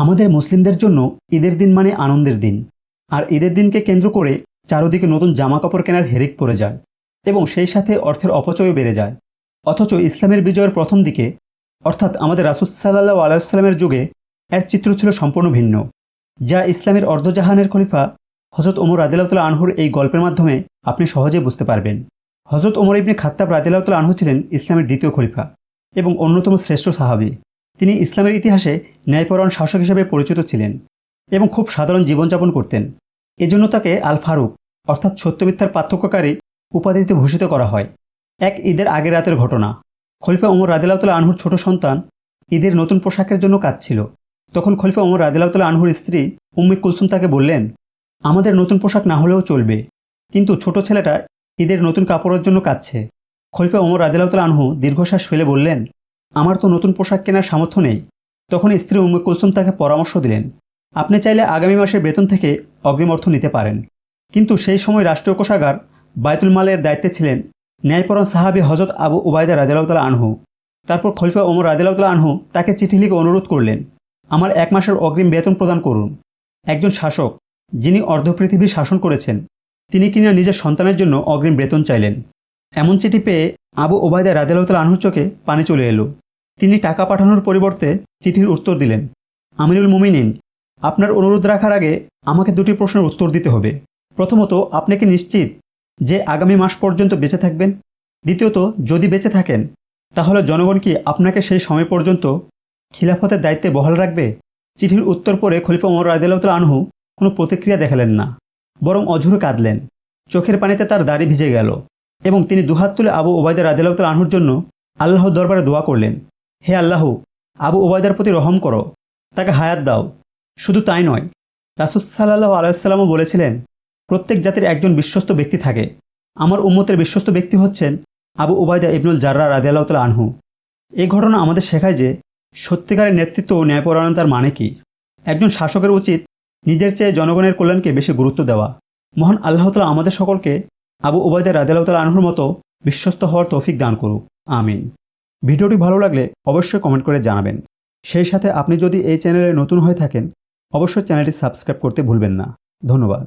আমাদের মুসলিমদের জন্য ঈদের দিন মানে আনন্দের দিন। আর ঈদের দিনকে কেন্দ্র করে চারদিকে নতুন জামা কাপড় কেনার হেরেক পড়ে যায় এবং সেই সাথে অর্থের অপচয়ও বেড়ে যায়। অথচ ইসলামের বিজয়ের প্রথম দিকে, অর্থাৎ আমাদের রাসুসাল্লাহ আলাইসাল্লামের যুগে, এর চিত্র ছিল সম্পূর্ণ ভিন্ন। যা ইসলামের অর্ধজাহানের খলিফা হজরত ওমর রাজিলাউতাল আনহুর এই গল্পের মাধ্যমে আপনি সহজে বুঝতে পারবেন। হজরত ওমর ইবনে খাত্তাব রাজিলাউতাল আনহু ছিলেন ইসলামের দ্বিতীয় খলিফা এবং অন্যতম শ্রেষ্ঠ সাহাবী। তিনি ইসলামের ইতিহাসে ন্যায়পরায়ণ শাসক হিসেবে পরিচিত ছিলেন এবং খুব সাধারণ জীবনযাপন করতেন। এজন্য তাকে আল ফারুক অর্থাৎ সত্যমিথ্যার পার্থক্যকারী, উপাধিতে ভূষিত করা হয়। এক ঈদের আগের রাতের ঘটনা। খলিফা ওমর রাদিলাউতাল আনহুর ছোট সন্তান ঈদের নতুন পোশাকের জন্য কাঁদছিল। তখন খলিফা ওমর রাদিলাউতাল আনহুর স্ত্রী উম্মি কুলসুম তাকে বললেন, আমাদের নতুন পোশাক না হলেও চলবে, কিন্তু ছোট ছেলেটা ঈদের নতুন কাপড়ের জন্য কাঁদছে। খলিফা ওমর রাদিলাউতাল আনহু দীর্ঘশ্বাস ফেলে বললেন আমার তো নতুন পোশাক কেনার সামর্থ্য নেই। তখন স্ত্রী উম্মে কুলসুম তাকে পরামর্শ দিলেন, আপনি চাইলে আগামী মাসের বেতন থেকে অগ্রিম অর্থ নিতে পারেন। কিন্তু সেই সময় রাষ্ট্রীয় কোষাগার বায়তুল মালের দায়িত্বে ছিলেন ন্যায়পরণ সাহাবি হজরত আবু উবায়দা রাজিয়াউতাল আনহু। তারপর খলিফা ওমর রাজিয়াউতাল আনহু তাকে চিঠি লিখে অনুরোধ করলেন, আমার এক মাসের অগ্রিম বেতন প্রদান করুন। একজন শাসক, যিনি অর্ধপৃথিবী শাসন করেছেন, তিনি কিনা নিজের সন্তানের জন্য অগ্রিম বেতন চাইলেন। এমন চিঠি পেয়ে আবু ওবায়দা রাজিয়াউতাল আনহুর চোখে পানি চলে এলো। তিনি টাকা পাঠানোর পরিবর্তে চিঠির উত্তর দিলেন। আমিরুল মুমিনিন, আপনার অনুরোধ রাখার আগে আমাকে দুটি প্রশ্নের উত্তর দিতে হবে। প্রথমত, আপনি কি নিশ্চিত যে আগামী মাস পর্যন্ত বেঁচে থাকবেন? দ্বিতীয়ত, যদি বেঁচে থাকেন, তাহলে জনগণ কি আপনাকে সেই সময় পর্যন্ত খিলাফতের দায়িত্বে বহাল রাখবে? চিঠির উত্তর পরে খলিফা ওমর রাজিয়াল আনহু কোনো প্রতিক্রিয়া দেখালেন না, বরং অঝুরে কাঁদলেন। চোখের পানিতে তার দাড়ি ভিজে গেল এবং তিনি দুহাত তুলে আবু ওবায়দা রাজিয়াল আনহুর জন্য আল্লাহর দরবারে দোয়া করলেন। হে আল্লাহ, আবু ওবায়দার প্রতি রহম করো, তাকে হায়াত দাও। শুধু তাই নয় রাসুসাল্লাহ আলাইসাল্লামও বলেছিলেন, প্রত্যেক জাতির একজন বিশ্বস্ত ব্যক্তি থাকে। আমার উম্মতের বিশ্বস্ত ব্যক্তি হচ্ছেন আবু উবায়দা ইবনুল জার্রা রাজিয়াল্লাহতাল আনহু। এই ঘটনা আমাদের শেখায় যে, সত্যিকারের নেতৃত্ব ও ন্যায়পরায়ণতার মানে কি? একজন শাসকের উচিত নিজের চেয়ে জনগণের কল্যাণকে বেশি গুরুত্ব দেওয়া। মহান আল্লাহ তালা আমাদের সকলকে আবু উবায়দা রাজিয়াল্লাহতাল আনহুর মতো বিশ্বস্ত হওয়ার তৌফিক দান করুক। আমিন। ভিডিওটি ভালো লাগলে অবশ্যই কমেন্ট করে জানাবেন। সেই সাথে আপনি যদি এই চ্যানেলে নতুন হয়ে থাকেন, অবশ্যই চ্যানেলটি সাবস্ক্রাইব করতে ভুলবেন না। ধন্যবাদ।